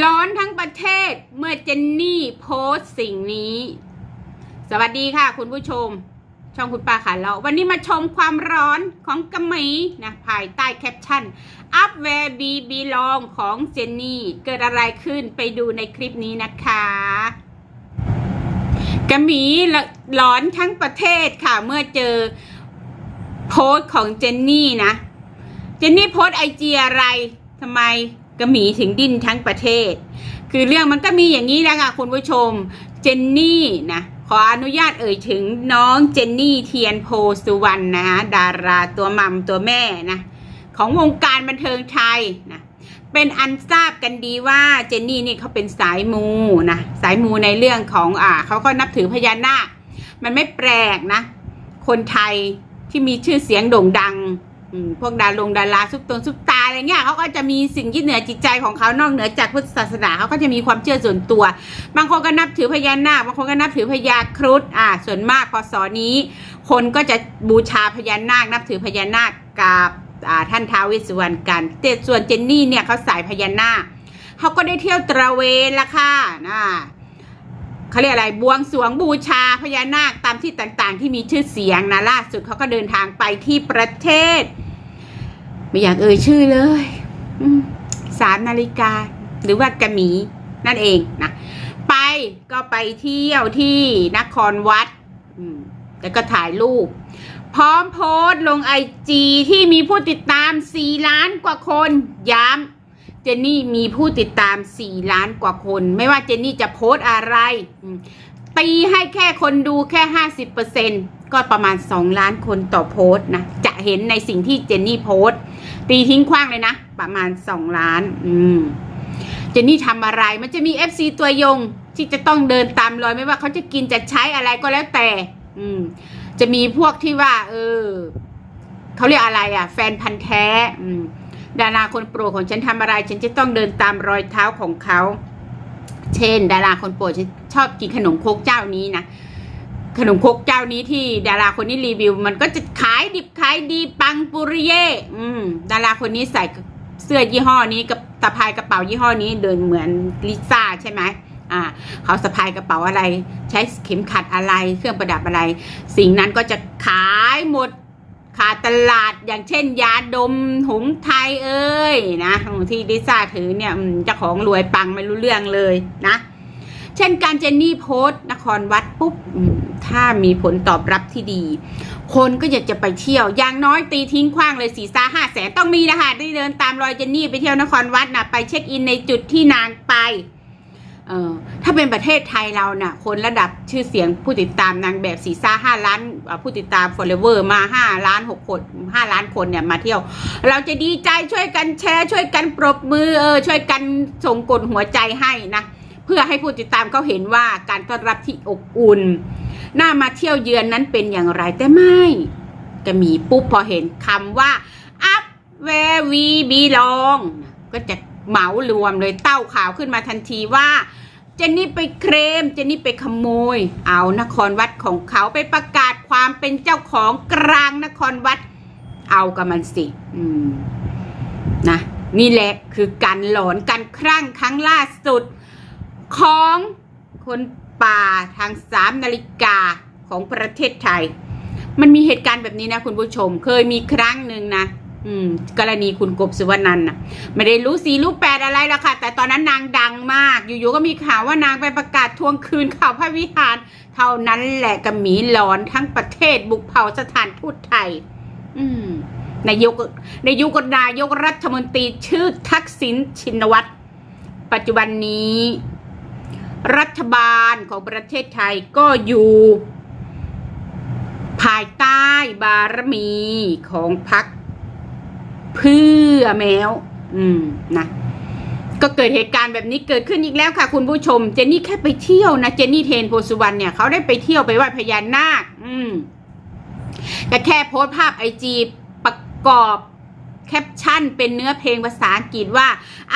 ร้อนทั้งประเทศเมื่อเจนนี่โพสต์สิ่งนี้ สวัสดีค่ะ คุณผู้ชม ช่องคุณป้าขาเราวันนี้มาชมความร้อนของกระหมีนะภายใต้แคปชั่น Up Where Be Belong ของเจนนี่ เกิดอะไรขึ้นไปดูในคลิปนี้นะคะกระหมีร้อนทั้งประเทศค่ะ เมื่อเจอโพสต์ของเจนนี่นะ เจนนี่โพสไอจีอะไรทำไม กระหมีถึงดิ้นทั้งประเทศ คือเรื่องมันก็มีอย่างนี้แหละค่ะคุณผู้ชม เจนนี่นะขออนุญาตเอ่ยถึงน้องเจนนี่เทียนโพสุวรรณนะคะดาราตัวมัมตัวแม่นะของวงการบันเทิงไทยนะเป็นอันทราบกันดีว่าเจนนี่นี่เขาเป็นสายมูนะสายมูในเรื่องของอ่าเขาก็นับถือพญานาค มันไม่แปลกนะ คนไทยที่มีชื่อเสียงโด่งดังพวกดารงดาราซุปตงซุปตา อะไรเงี้ยเขาก็จะมีสิ่งที่เหนือจิตใจของเขานอกเหนือจากพุทธศาสนาเขาก็จะมีความเชื่อส่วนตัว บางคนก็นับถือพญานาคบางคนก็นับถือพญาครุฑอ่าส่วนมากพศนี้ คนก็จะบูชาพญานาค นับถือพญานาคกับอ่าท่านท้าวเวสสุวรรณกันแต่ส่วนเจนนี่เนี่ยเขาสายพญานาคเขาก็ได้เที่ยวตระเวนละค่ะนะเขาเรียกอะไรบวงสรวงบูชาพญานาคตามที่ต่างๆ ที่มีชื่อเสียงนะล่าสุดเขาก็เดินทางไปที่ประเทศ ไม่อยากเอ่ยชื่อเลยสามนาฬิกา หรือว่ากระหมีนั่นเองนะไปก็ไปเที่ยวที่นครวัดแล้วก็ถ่ายรูป พร้อมโพสลงไอจีที่มีผู้ติดตาม4ล้านกว่าคนย้ำเจนนี่มีผู้ติดตาม4ล้านกว่าคน ไม่ว่าเจนนี่จะโพสอะไรตีให้แค่คนดูแค่50%ก็ประมาณ2ล้านคนต่อโพสนะ จะเห็นในสิ่งที่เจนนี่โพสต์ ตีทิ้งขว้างเลยนะ ประมาณ2ล้าน อืมเจนนี่ทำอะไรมันจะมี FC ตัวยง ที่จะต้องเดินตามรอยไม่ว่าเขาจะกินจะใช้อะไรก็แล้วแต่ อืม จะมีพวกที่ว่า เออเขาเรียกอะไรอะ แฟนพันธ์แท้ อืม ดาราคนโปรดของฉันทำอะไร ฉันจะต้องเดินตามรอยเท้าของเขาเช่น ดาราคนโปรดฉันชอบกินขนมโครกเจ้านี้นะ ขนมครกเจ้านี้ที่ดาราคนนี้รีวิว มันก็จะขายดิบขายดีปังปุริเย่อืม ดาราคนนี้ใส่เสื้อยี่ห้อนี้กับตะพายกระเป๋ายี่ห้อนี้เดินเหมือนลิซ่าใช่ไหมอ่า เขาสะพายกระเป๋าอะไร ใช้เข็มขัดอะไรเครื่องประดับอะไร สิ่งนั้นก็จะขายหมดขาดตลาดอย่างเช่น ยาดมหงไทยเอ้ยนะที่ลิซ่าถือเนี่ยเจ้าของรวยปังไม่รู้เรื่องเลยนะ เช่นการเจนนี่โพสต์นครวัดปุ๊บอืม ถ้ามีผลตอบรับที่ดี คนก็อยากจะไปเที่ยว อย่างน้อยตีทิ้งขว้างเลยสี่ซาห้าแสนต้องมีนะคะที่เดินตามรอยเจนนี่ไปเที่ยวนครวัดนะไปเช็คอินในจุดที่นางไปเออถ้าเป็นประเทศไทยเรานะ่ะ คนระดับชื่อเสียงผู้ติดตามนางแบบสี่ซ่าห้าล้านผู้ติดตาม forever มาห้าล้านหกคนห้าล้านคนเนี่ยมาเที่ยว เราจะดีใจช่วยกันแชร์ช่วยกันปรบมือเออช่วยกันส่งกดหัวใจให้นะ เพื่อให้ผู้ติดตามเขาเห็นว่าการต้อนรับที่อบอุ่น หน่ามาเที่ยวเยือนนั้นเป็นอย่างไรแต่ไม่ก็มีปุ๊บพอเห็นคำว่า up where we belong ก็จะเหมารวมเลยเต้าข่าวขึ้นมาทันทีว่าเจนนี่ไปเคลมเจนนี่ไปขโมย เอานครวัดของเขาไปประกาศความเป็นเจ้าของกลางนครวัด เอากับมันสิ อืม นะ นี่แหละคือการหลอนการครั่งครั้งล่าสุดของคน ป่าทางสามนาฬิกาของประเทศไทย มันมีเหตุการณ์แบบนี้นะคุณผู้ชม เคยมีครั้งหนึ่งนะอืมกรณีคุณกบสุวรรณันท์นะไม่ได้รู้สีรู้แปดอะไรละค่ะ แต่ตอนนั้นนางดังมาก อยู่ๆก็มีข่าวว่านางไปประกาศทวงคืนข่าวพระวิหาร เท่านั้นแหละกับหมีหลอนทั้งประเทศบุกเผาสถานทูตไทย อืมนายกในยุคนายกรัฐมนตรีชื่อทักษิณชินวัตรปัจจุบันนี้ รัฐบาลของประเทศไทยก็อยู่ ภายใต้บารมีของพรรคเพื่อแมว อืมนะก็เกิดเหตุการณ์แบบนี้เกิดขึ้นอีกแล้วค่ะ คุณผู้ชม เจนนี่แค่ไปเที่ยวนะเจนนี่เทนโพสุวรรณเนี่ยเขาได้ไปเที่ยวไปไหว้พญานาค อืมแต่แค่โพสต์ภาพไอจีประกอบ แคปชั่นเป็นเนื้อเพลงภาษาอังกฤษว่า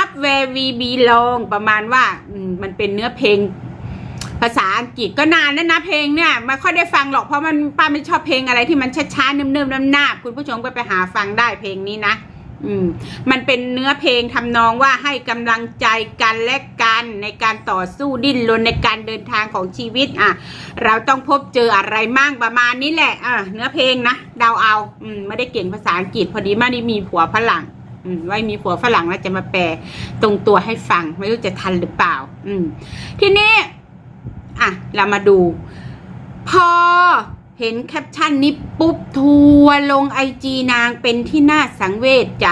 up where we belong ประมาณว่ามันเป็นเนื้อเพลงภาษาอังกฤษก็นานแล้วนะเพลงเนี่ยไม่ค่อยได้ฟังหรอกเพราะมันป้าไม่ชอบเพลงอะไรที่มันช้าๆเนิ่มๆน้ำหนาคุณผู้ชมก็ไปหาฟังได้เพลงนี้นะ อืมมันเป็นเนื้อเพลงทำนองว่าให้กำลังใจกันและกันในการต่อสู้ดิ้นรนในการเดินทางของชีวิต อะ เราต้องพบเจออะไรมั่งประมาณนี้แหละอะเนื้อเพลงนะเดาเอาอืมไม่ได้เก่งภาษาอังกฤษพอดีม่ได้มีผัวฝรั่งอืมไว้มีผัวฝรั่งแล้วจะมาแปลตรงตัวให้ฟัง ไม่รู้จะทันหรือเปล่า อืมทีนี้ อะ เรามาดู พอ เห็นแคปชั่นนี้ปุ๊บทัวลงไอจีนางเป็นที่น่าสังเวชใจ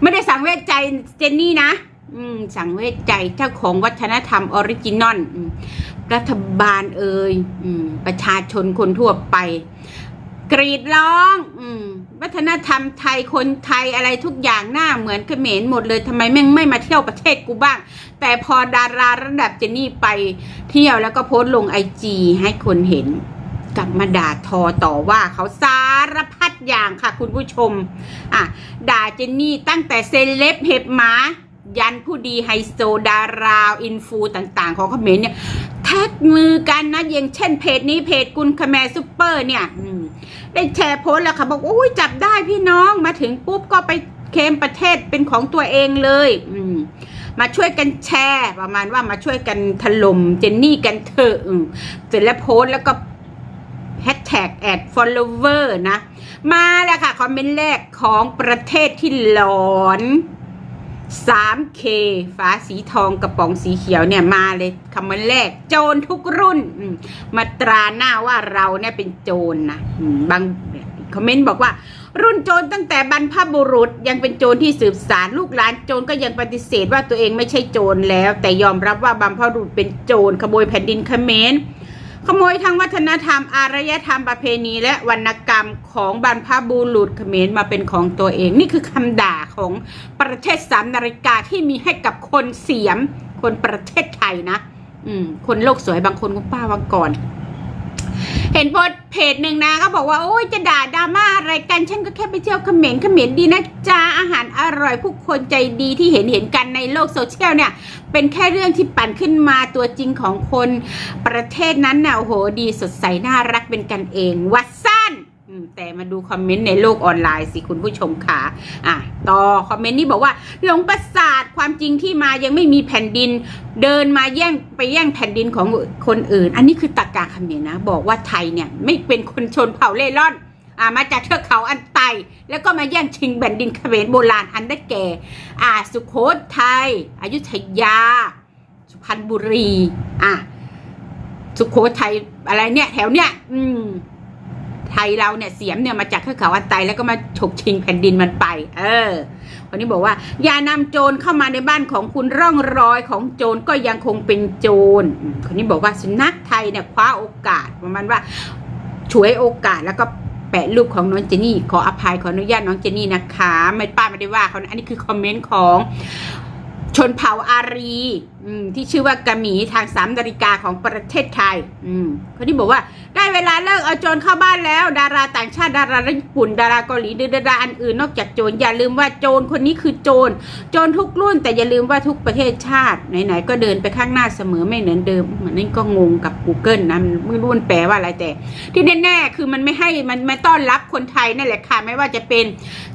ไม่ได้สังเวชใจเจนนี่นะ อืม สังเวชใจเจ้าของวัฒนธรรมออริจินอลรัฐบาลเอ่ยอืมประชาชนคนทั่วไป กรีดร้องอืมวัฒนธรรมไทยคนไทยอะไรทุกอย่างหน้าเหมือนเขมรหมดเลยทำไมแม่งไม่มาเที่ยวประเทศกูบ้าง แต่พอดาราระดับเจนนี่ไปเที่ยวแล้วก็โพสต์ลงไอจีให้คนเห็น กลับมาด่าทอต่อว่าเขาสารพัดอย่างค่ะคุณผู้ชม อะ ด่าเจนนี่ตั้งแต่เซเลบเห็บหมา ยันผู้ดีไฮโซดาราอินฟูต่างๆ ของเขมรเนี่ยแท็กมือกันนะอย่างเช่นเพจนี้เพจกุลคแมซูเปอร์เนี่ยได้แชร์โพสต์แล้วค่ะ บอกโอ้ยจับได้พี่น้องมาถึงปุ๊บก็ไปเคมประเทศเป็นของตัวเองเลยอืมมาช่วยกันแชร์ ประมาณว่ามาช่วยกันถล่มเจนนี่กันเถอะเสร็จแล้วโพสต์แล้วก็ แฮชแท็กแอดฟอลโลเวอร์นะ มาแล้วค่ะ คอมเมนต์แรกของประเทศที่หลอน 3K ฟ้าสีทองกระป๋องสีเขียวเนี่ยมาเลยคำว่าแรก โจรทุกรุ่น มาตราหน้าว่าเราเนี่ยเป็นโจรนะบางคอมเมนต์บอกว่า รุ่นโจรตั้งแต่บรรพบุรุษยังเป็นโจรที่สืบสารลูกหลานโจรก็ยังปฏิเสธว่าตัวเองไม่ใช่โจรแล้ว แต่ยอมรับว่าบรรพบุรุษเป็นโจรขโมยแผ่นดินเขมร ขโมยทางวัฒนธรรม อารยธรรมประเพณีและวรรณกรรมของบรรพบุรุษเขมรมาเป็นของตัวเอง นี่คือคำด่าของประเทศสามนาฬิกาที่มีให้กับคนเสียม คนประเทศไทยนะ อืม คนโลกสวยบางคนก็ป้าวังก่อน เห็นโพสต์เพจหนึ่งนะก็บอกว่าโอ้ยจะด่าดราม่าอะไรกัน ฉันก็แค่ไปเที่ยวเขมรเขมรดีนะจ้าอาหารอร่อยผู้คนใจดีที่เห็นเห็นกันในโลกโซเชียลเนี่ย เป็นแค่เรื่องที่ปั่นขึ้นมาตัวจริงของคนประเทศนั้นน่ะโอ้โหดีสดใสน่ารักเป็นกันเองวัด แต่มาดูคอมเมนต์ในโลกออนไลน์สิคุณผู้ชมค่ะอะ ต่อคอมเมนต์นี้บอกว่าหลงประสาทความจริงที่มายังไม่มีแผ่นดิน เดินมาแย่งไปแย่งแผ่นดินของคนอื่น อันนี้คือตากาคำเมนนะ บอกว่าไทยเนี่ยไม่เป็นคนชนเผ่าเล่ร่อนอ่ามาจากเทือกเขาอันไต แล้วก็มาแย่งชิงแผ่นดินเขมรโบราณอันได้แก่ อ่า สุโขทัยอยุธยา สุพรรณบุรี อะสุโขทัยอะไรเนี่ยแถวเนี้ย อืม ไทยเราเนี่ยเสียมเนี่ยมาจากเทือกเขาอันไตแล้วก็มาฉกชิงแผ่นดินมันไป เออคนนี้บอกว่า อย่านำโจรเข้ามาในบ้านของคุณร่องรอยของโจรก็ยังคงเป็นโจรคนนี้บอกว่าสุนัขไทยเนี่ยคว้าโอกาสประมาณว่าฉวยโอกาสแล้วก็แปะรูปของน้องเจนี่ ขออภัยขออนุญาตน้องเจนี่นะคะ ไม่ป้าไม่ได้ว่าเขานะอันนี้คือคอมเมนต์ของชนเผ่าอารีอืมที่ชื่อว่ากะหมีทางสามนาฬิกาของประเทศไทยอืมคนที่บอกว่า ได้เวลาเลิกเอาโจรเข้าบ้านแล้ว ดาราต่างชาติดาราญี่ปุ่น ดาราเกาหลีหรือดาราอันอื่นนอกจากโจรอย่าลืมว่าโจรคนนี้คือโจรโจรทุกรุ่น แต่อย่าลืมว่าทุกประเทศชาติไหนๆก็เดินไปข้างหน้าเสมอไม่เหมือนเดิมเหมือนนั่นก็งงกับ Google นะมันไม่รู้มันแปลว่าอะไรแต่ ที่แน่ๆคือมันไม่ให้มันไม่ต้อนรับคนไทยนั่นแหละค่ะไม่ว่าจะเป็น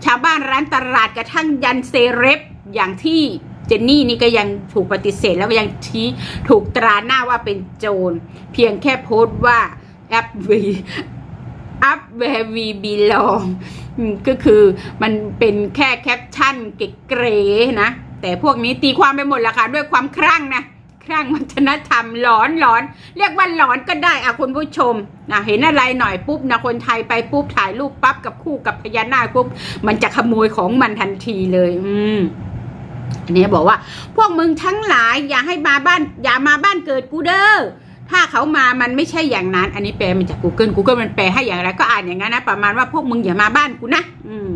ชาวบ้านร้านตลาดกระทั่งยันเซเรปอย่างที่เจนนี่นี่ก็ยังถูกปฏิเสธแล้วก็ยังชี้ถูกตราหน้าว่าเป็นโจรเพียงแค่โพสต์ว่า แอปวี up where we belong อืมก็คือมันเป็นแค่แคปชั่นเก๋ๆนะ แต่พวกนี้ตีความไปหมดแล้วค่ะ ด้วยความคลั่งนะคลั่งวัฒนธรรมหลอนหลอน เรียกว่าหลอนก็ได้อะคุณผู้ชมนะเห็นอะไรหน่อยปุ๊บนะคนไทยไปปุ๊บถ่ายรูปปั๊บกับคู่กับพญานาคปุ๊บ มันจะขโมยของมันทันทีเลย อืมอันนี้บอกว่า พวกมึงทั้งหลายอย่าให้มาบ้าน อย่ามาบ้านเกิดกูเด้อ ถ้าเขามามันไม่ใช่อย่างนั้น อันนี้แปลมาจาก Google Google มันแปลให้อย่างไรก็อ่านอย่างนั้นนะประมาณว่าพวกมึงอย่ามาบ้านกูนะอืม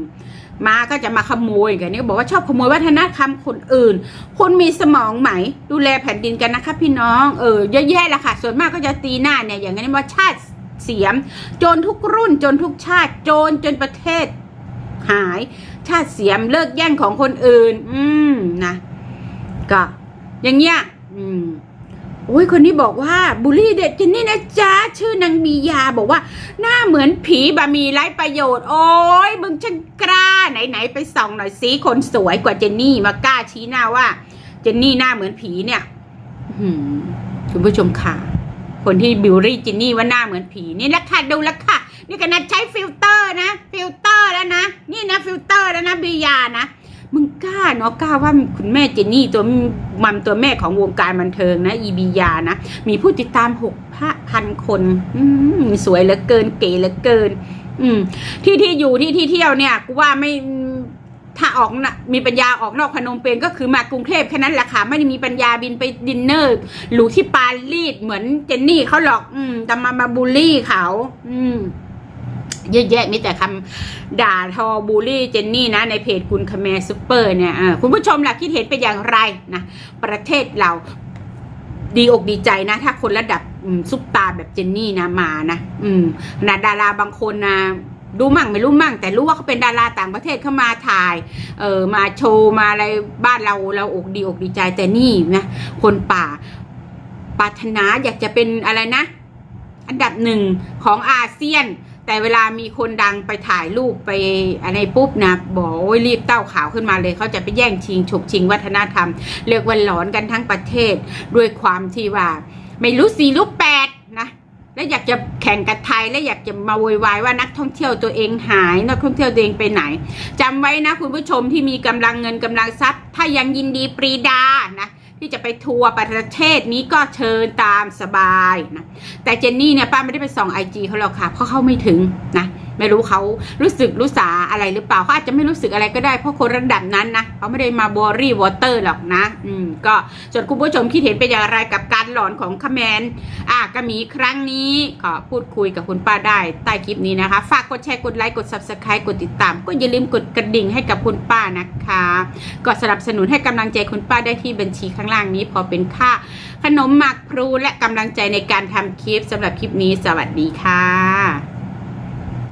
มาก็จะมาขโมยกันนี่บอกว่าชอบขโมยวัฒนธรรมคนอื่น คุณมีสมองไหม ดูแลแผ่นดินกันนะคะพี่น้องเออเยอะแยะละค่ะ ส่วนมากก็จะตีหน้าเนี่ยอย่างนี้ว่าชาติเสียมจรทุกรุ่นจนทุกชาติจรจนประเทศ หาย ชาติเสียมเลิกแย่งของคนอื่น อืมนะก็อย่างเงี้ยอืม โอ้ยคนนี้บอกว่าบุลลี่เด็ดเจนนี่นะจ๊ะชื่อนางบียาบอกว่า หน้าเหมือนผีบะมีไร้ประโยชน์ โอ้ยมึงช่างกล้าไหนๆไปส่องหน่อยสิคนสวยกว่าเจนนี่มากล้าชี้หน้าว่า เจนนี่หน้าเหมือนผีเนี่ยหืคุณผู้ชมค่ะ คนที่บิวรี่จินนี่ว่าหน้าเหมือนผีนี่ละค่ะดูล้วค่ะ นี่ขนาดใช้ฟิลเตอร์นะ ฟิลเตอร์แล้วนะ นี่นะฟิลเตอร์แล้วนะบียานะ มึงกล้าเนาะกล้าว่าคุณแม่เจนนี่ตัวมัมตัวแม่ของวงการบันเทิงนะ อีบียานะ มีผู้ติดตามหกพันคนอืมสวยเหลือเกินเก๋เหลือเกิน อืม ที่ที่อยู่ที่ที่เที่ยวเนี่ยกูว่าไม่ถ้าออกนะมีปัญญาออกนอกพนมเปญก็คือมากรุงเทพแค่นั้นแหละค่ะไม่ได้มีปัญญาบินไปดินเนอร์หรูที่ปารีสเหมือนเจนนี่เขาหรอก อืมแต่มามาบูลลี่เขา อืม เยอะแยะมีแต่คำด่าทอบูลลี่เจนนี่นะในเพจคุณคแมซูเปอร์เนี่ยคุณผู้ชมล่ะคิดเห็นเป็นอย่างไรนะประเทศเราดีอกดีใจนะ ถ้าคนระดับซุปตาแบบเจนนี่นะมานะ อืมนะดาราบางคนนะรู้มั่งไม่รู้มั่ง แต่รู้ว่าเขาเป็นดาราต่างประเทศเข้ามาถ่าย เออมาโชว์มาอะไรบ้านเราเราอกดีอกดีใจแต่นี่นะคนป่าปรารถนาอยากจะเป็นอะไรนะ อันดับหนึ่งของอาเซียน แต่เวลามีคนดังไปถ่ายรูปไปอะไรปุ๊บนะบอกโอ้ยรีบเต้าขาวขึ้นมาเลย เขาจะไปแย่งชิงฉกชิงวัฒนธรรม เรียกว่าหลอนกันทั้งประเทศ ด้วยความที่ว่า ไม่รู้สี่รู้แปดนะแล้วอยากจะแข่งกับไทยแล้วอยากจะมาโวยวายว่านักท่องเที่ยวตัวเองหาย นักท่องเที่ยวตัวเองไปไหนจำไว้นะคุณผู้ชมที่มีกำลังเงินกำลังทรัพย์ ถ้ายังยินดีปรีดานะ ที่จะไปทัวร์ประเทศนี้ก็เชิญตามสบายนะแต่เจนนี่เนี่ยป้าไม่ได้ไปส่องไอจีเขาหรอกค่ะเพราะเขาไม่ถึงนะ ไม่รู้เขารู้สึกรู้สาอะไรหรือเปล่าเขาอาจจะไม่รู้สึกอะไรก็ได้เพราะคนระดับนั้นนะเขาไม่ได้มาบอรี่วอเตอร์หรอกนะ อืมก็ส่วนคุณผู้ชมคิดเห็นเป็นอย่างไรกับการหลอนของคแมนอะกระหมีครั้งนี้ขอพูดคุยกับคุณป้าได้ใต้คลิปนี้นะคะ ฝากกดแชร์กดไลค์กด subscribe กดติดตาม ก็อย่าลืมกดกระดิ่งให้กับคุณป้านะคะ ก็สนับสนุนให้กำลังใจคุณป้าได้ที่บัญชีข้างล่างนี้ พอเป็นค่าขนมหมักพลูและกำลังใจในการทำคลิปสำหรับคลิปนี้สวัสดีค่ะ